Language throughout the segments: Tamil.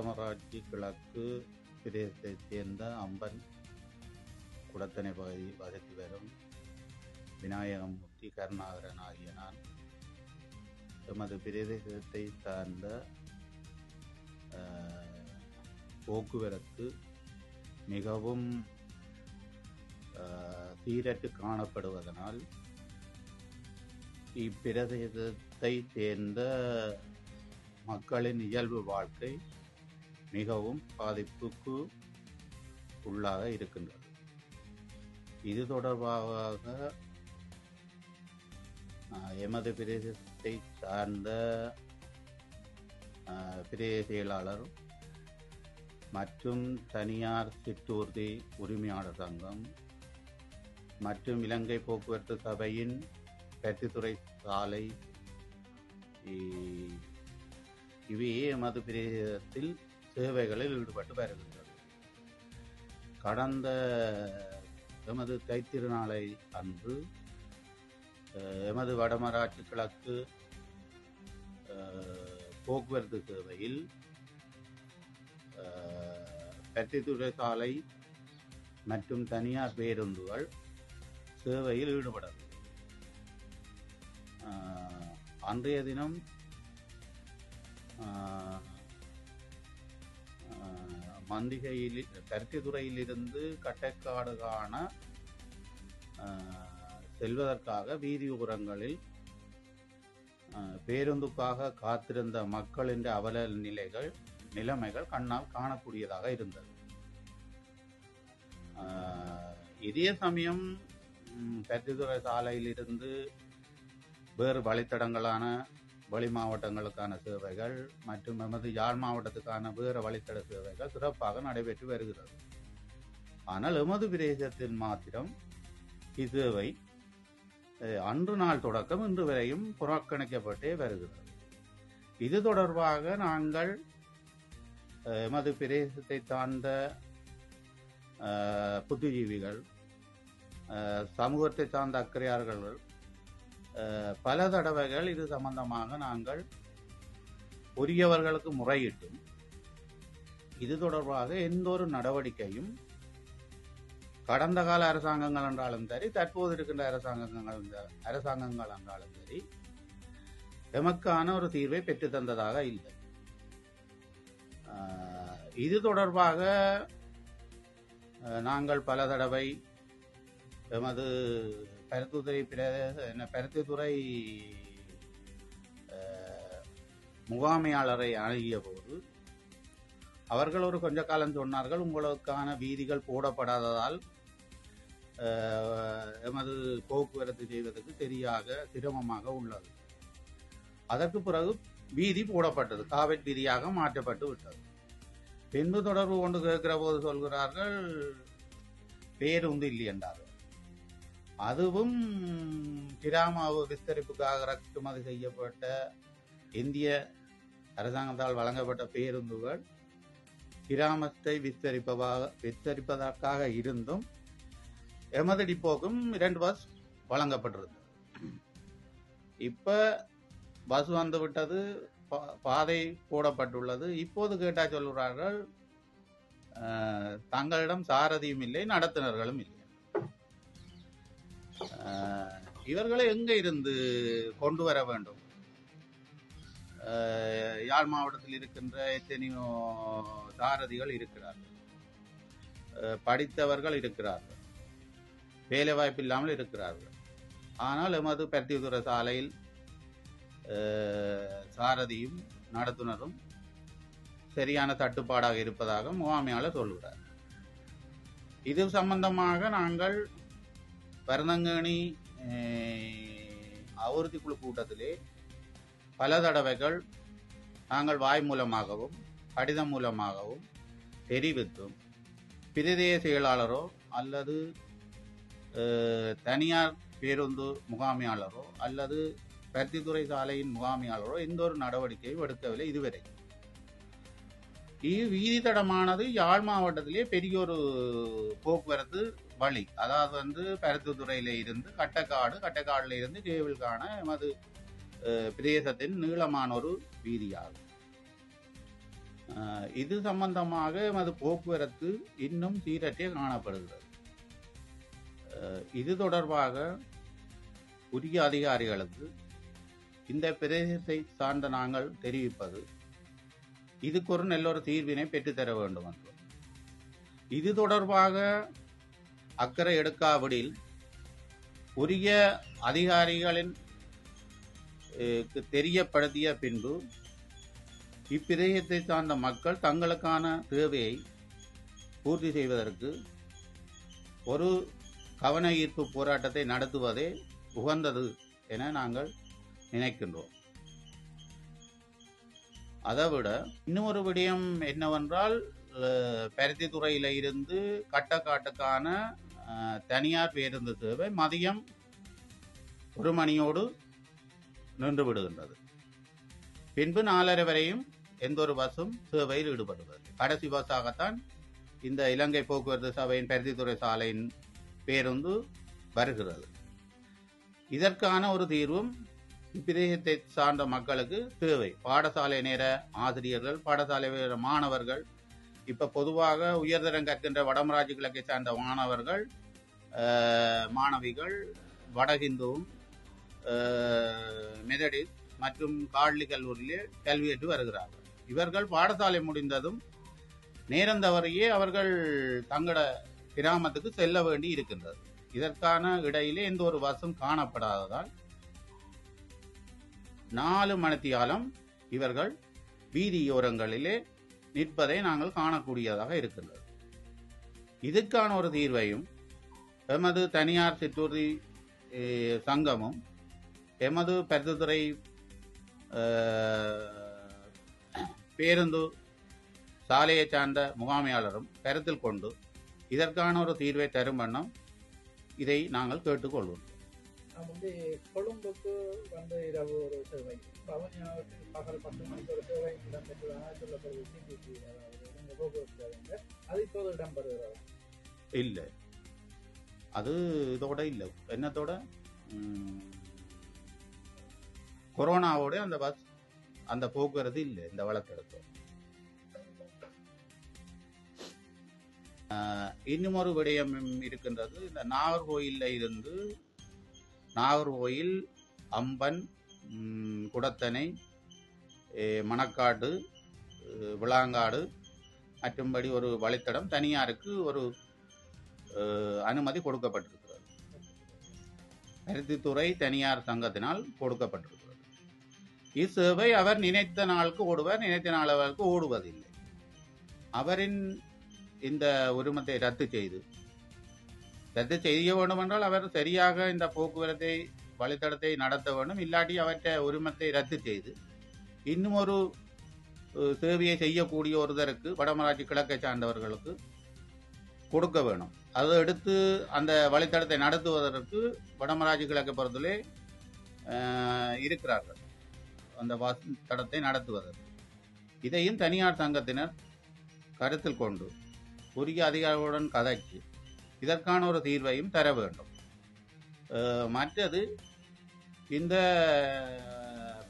வடமராட்சி கிழக்கு பிரதேசத்தைச் சேர்ந்த அம்பன் குடத்தனை பகுதி வசித்து வரும் விநாயகமூர்த்தி கருணாகரன் ஆகிய நான் எமது பிரதேசத்தை சார்ந்த போக்குவரத்து மிகவும் சீரற்று காணப்படுவதனால் இப்பிரதேசத்தை சேர்ந்த மக்களின் இயல்பு வாழ்க்கை மிகவும் பாதிப்புக்கு உள்ளாக இருக்கின்றது. இது தொடர்பாக எமது பிரதேசத்தை சார்ந்த பிரதேச செயலாளர் மற்றும் தனியார் சிற்றூர்தி உரிமையாளர் சங்கம் மற்றும் இலங்கை போக்குவரத்து சபையின் கட்டித்துறை சாலை இவையே எமது பிரதேசத்தில் சேவைகளில் ஈடுபட்டு வருகின்றது. கடந்த எமது தைத்திருநாளை அன்று எமது வடமராட்சி கிழக்கு போக்குவரத்து சேவையில் அஹ், சாலை மற்றும் தனியார் பேருந்துகள் சேவையில் ஈடுபடவில்லை. அன்றைய தினம் மந்திகையில் கருத்தித்துறையிலிருந்து கட்டைக்காடு காண செல்வதற்காக வீதி பேருந்துக்காக காத்திருந்த மக்களின் அவல நிலைகள் நிலைமைகள் கண்ணால் காணக்கூடியதாக இருந்தது. இதே சமயம் ம், சாலையிலிருந்து வேறு வழித்தடங்களான வெளி மாவட்டங்களுக்கான சேவைகள் மற்றும் எமது யாழ் மாவட்டத்துக்கான வேறு வழித்தட சேவைகள் சிறப்பாக நடைபெற்று வருகிறது. ஆனால் எமது பிரதேசத்தில் மாத்திரம் இச்சேவை அன்று நாள் தொடக்கம் இன்று வரையும் புறக்கணிக்கப்பட்டே வருகிறது. இது தொடர்பாக நாங்கள் எமது பிரதேசத்தை சார்ந்த புத்திஜீவிகள் சமூகத்தை சார்ந்த அக்கறையாளர்கள் பல தடவைகள் இது சம்பந்தமாக நாங்கள் உரியவர்களுக்கு முறையிட்டும். இது தொடர்பாக எந்த ஒரு நடவடிக்கையும் கடந்த கால அரசாங்கங்கள் என்றாலும் சரி தற்போது இருக்கின்ற அரசாங்கங்கள் அரசாங்கங்கள் என்றாலும் சரி எமக்கான ஒரு தீர்வை பெற்று தந்ததாக இல்லை. இது தொடர்பாக நாங்கள் பல தடவை எமது பருத்தித்துறை பிரதேச என்ன, பருத்தித்துறை முகாமையாளரை அணுகிய போது அவர்கள் ஒரு கொஞ்ச காலம் சொன்னார்கள் உங்களுக்கான வீதிகள் போடப்படாததால் எமது போக்குவரத்து செய்வதற்கு சரியாக சிரமமாக உள்ளது. அதற்கு பிறகு வீதி போடப்பட்டது காவட் வீதியாக மாற்றப்பட்டு விட்டது. பின்பு தொடர்பு கொண்டு கேட்கிற போது சொல்கிறார்கள் பேருந்து இல்லை என்றார்கள் அதுவும் கிராம விஸ்தரிப்புக்காக இறக்குமதி செய்யப்பட்ட இந்திய அரசாங்கத்தால் வழங்கப்பட்ட பேருந்துகள் கிராமத்தை விஸ்தரிப்பதாக விஸ்தரிப்பதற்காக இருந்தும் எமது டிப்போக்கும் இரண்டு பஸ் வழங்கப்பட்டிருந்தது. இப்ப பஸ் வந்து விட்டது பா- பாதை போடப்பட்டுள்ளது. இப்போது கேட்டா சொல்கிறார்கள் தங்களிடம் சாரதியும் இல்லை நடத்துனர்களும் இல்லை. இவர்களை எங்க இருந்து கொண்டு வர வேண்டும்? யாழ் மாவட்டத்தில் இருக்கின்ற எத்தனையோ சாரதிகள் இருக்கிறார்கள். படித்தவர்கள் இருக்கிறார்கள். வேலை வாய்ப்பு இல்லாமல் இருக்கிறார்கள். ஆனால் எமது பருத்தித்துறை சாலையில் சாரதியும் நடத்துனரும் சரியான தட்டுப்பாடாக இருப்பதாக முகாமையாளர் சொல்கிறார் இது சம்பந்தமாக நாங்கள் பரந்தங்கேணி அஹ், குழு கூட்டத்திலே பல தடவைகள் நாங்கள் வாய் மூலமாகவும் கடிதம் மூலமாகவும் தெரிவித்தும் பிரதேச செயலாளரோ அல்லது தனியார் பேருந்து முகாமையாளரோ அல்லது பருத்தித்துறை சாலையின் முகாமையாளரோ எந்த ஒரு நடவடிக்கையும் எடுக்கவில்லை இதுவரை வீதி தடமானது யாழ் மாவட்டத்திலே பெரிய ஒரு போக்குவரத்து வழி. அதாவது வந்து பருத்தித்துறையில இருந்து கட்டக்காடு கட்டக்காடுல இருந்து கேவில்கான எமது பிரதேசத்தின் நீளமான ஒரு வீதியாகும். இது சம்பந்தமாக எமது போக்குவரத்து இன்னும் சீரற்றே காணப்படுகிறது. இது தொடர்பாக உரிய அதிகாரிகளுக்கு இந்த பிரதேசத்தை சார்ந்த நாங்கள் தெரிவிப்பது இதுக்கு ஒரு நல்ல ஒரு தீர்வினை பெற்றுத்தர வேண்டும் என்று இது தொடர்பாக அக்கறை எடுக்காவிடில் உரிய அதிகாரிகளின் தெரியப்படுத்திய பின்பு இப்பிரதேசத்தை சார்ந்த மக்கள் தங்களுக்கான தேவையை பூர்த்தி செய்வதற்கு ஒரு கவன ஈர்ப்பு போராட்டத்தை நடத்துவதே உகந்தது என நாங்கள் நினைக்கின்றோம். அதைவிட இன்னொரு விடயம் என்னவென்றால் பருத்தித்துறையில் பருத்தித்துறையில இருந்து கட்டக்காட்டுக்கான தனியார் பேருந்து சேவை மதியம் ஒரு மணியோடு நின்று விடுகின்றது. பின்பு நாலரை வரையும் எந்த ஒரு பஸ்ஸும் சேவையில் ஈடுபடுவது கடைசி பஸ்ஸாகத்தான் இந்த இலங்கை போக்குவரத்து சபையின் பருத்தித்துறை சாலையின் பேருந்து வருகிறது. இதற்கான ஒரு தீர்வும் இப்பிரதேசத்தை சார்ந்த மக்களுக்கு தேவை. பாடசாலை நேர ஆசிரியர்கள் பாடசாலை நேர மாணவர்கள் இப்ப பொதுவாக உயர்தரம் கற்கின்ற வடமராஜ் கிழக்கை சார்ந்த மாணவர்கள் மாணவிகள் வடஹிந்துவும் மெதடிஸ் மற்றும் காட்லி கல்லூரியிலே கல்வியேற்று வருகிறார்கள். இவர்கள் பாடசாலை முடிந்ததும் நேரந்தவரையே அவர்கள் தங்கள கிராமத்துக்கு செல்ல வேண்டி இருக்கின்றது. இதற்கான இடையிலே எந்த ஒரு பஸ்ஸும் காணப்படாததால் நாலு மணித்தியாலம் இவர்கள் வீதியோரங்களிலே நிற்பதை நாங்கள் காணக்கூடியதாக இருக்கின்றது. இதுக்கான ஒரு தீர்வையும் எமது தனியார் சிற்றூர்தி சங்கமும் எமது பருத்தித்துறை பேருந்து சாலையை சார்ந்த முகாமையாளரும் கருத்தில் கொண்டு இதற்கான ஒரு தீர்வை தரும் வண்ணம் இதை நாங்கள் கேட்டுக்கொள்வோம். நான் வந்து கொழும்புக்கு வந்து இரவு ஒரு சேவை. பவனியாவுக்கு பகல் பத்து மணிக்கு ஒரு சேவை இடம்பெற்றதாக சொல்லப்படுது சிபிசி அதாவது போக்குவரத்து சேவைங்க அது இப்போது இடம்பெறுகிறது. இல்லை. அது இதோட இல்லை. என்னத்தோட? கொரோனாவோட அந்த பஸ் அந்த போக்குவரத்து இல்லை இந்த வழக்கெடுத்தோம் இன்னும் ஒரு விடயம் இருக்கின்றது இந்த நாகர்கோயில்ல இருந்து நாகர்கோயில் அம்பன் குடத்தனை மணக்காடு விளாங்காடு மற்றும்படி ஒரு வழித்தடம் தனியாருக்கு ஒரு அனுமதி கொடுக்கப்பட்டிருக்கிறது. பருத்தித்துறை தனியார் சங்கத்தினால் கொடுக்கப்பட்டிருக்கிறது. இச்சேவை அவர் நினைத்த நாளுக்கு ஓடுவார் நினைத்த நாள் அவருக்கு ஓடுவதில்லை. அவரின் இந்த உரிமத்தை ரத்து செய்து ரத்து செய்ய வேண்டும் என்றால் அவர் சரியாக இந்த போக்குவரத்தை வழித்தடத்தை நடத்த வேண்டும். இல்லாட்டி அவற்றை உரிமத்தை ரத்து செய்து இன்னும் ஒரு சேவையை செய்யக்கூடிய ஒருதருக்கு வடமராட்சி கிழக்கை சார்ந்தவர்களுக்கு கொடுக்க வேணும். அதை எடுத்து அந்த வழித்தடத்தை நடத்துவதற்கு வடமராட்சி கிழக்கை பொறுத்தலே இருக்கிறார்கள். அந்த வாசி தடத்தை நடத்துவதற்கு. இதையும் தனியார் சங்கத்தினர் கருத்தில் கொண்டு உரிய அதிகாரிகளுடன் கதைச்சு இதற்கான ஒரு தீர்வையும் தர வேண்டும். மற்றது இந்த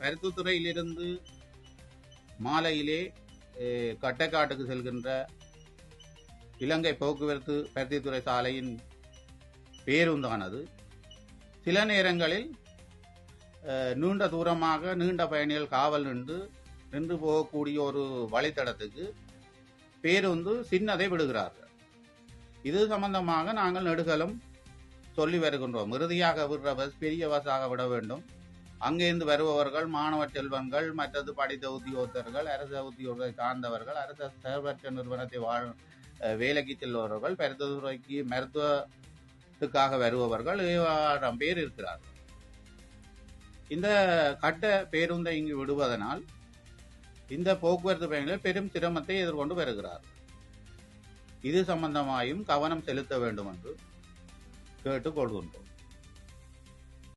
பருத்துத்துறையிலிருந்து மாலையிலே கட்டைக்காட்டுக்கு செல்கின்ற இலங்கை போக்குவரத்து பருத்தித்துறை சாலையின் பேருந்தானது சில நேரங்களில் நீண்ட தூரமாக நீண்ட பயணிகள் காவல் நின்று நின்று போகக்கூடிய ஒரு வழித்தடத்துக்கு பேருந்து சின்னதை விடுகிறார்கள். இது சம்பந்தமாக நாங்கள் நெடுகலும் சொல்லி வருகின்றோம். இறுதியாக விடுற பஸ் பெரிய பஸ்ஸாக விட வேண்டும். அங்கிருந்து வருபவர்கள் மாணவ செல்வங்கள் மற்றது படித்த உத்தியோகத்தர்கள் அரசு உத்தியோகத்தை சார்ந்தவர்கள் அரச சேவற்ற நிறுவனத்தை வாழ் வேலைக்கு செல்பவர்கள் பருத்துறைக்கு மருத்துவத்துக்காக வருபவர்கள் ஏழாயிரம் பேர் இருக்கிறார்கள் இந்த கட்ட பேருந்தை இங்கு விடுவதனால் இந்த போக்குவரத்து பயணிகள் பெரும் சிரமத்தை எதிர்கொண்டு வருகிறார்கள் இது சம்பந்தமாயும் கவனம் செலுத்த வேண்டும் என்று கேட்டுக்கொள்கின்றோம்.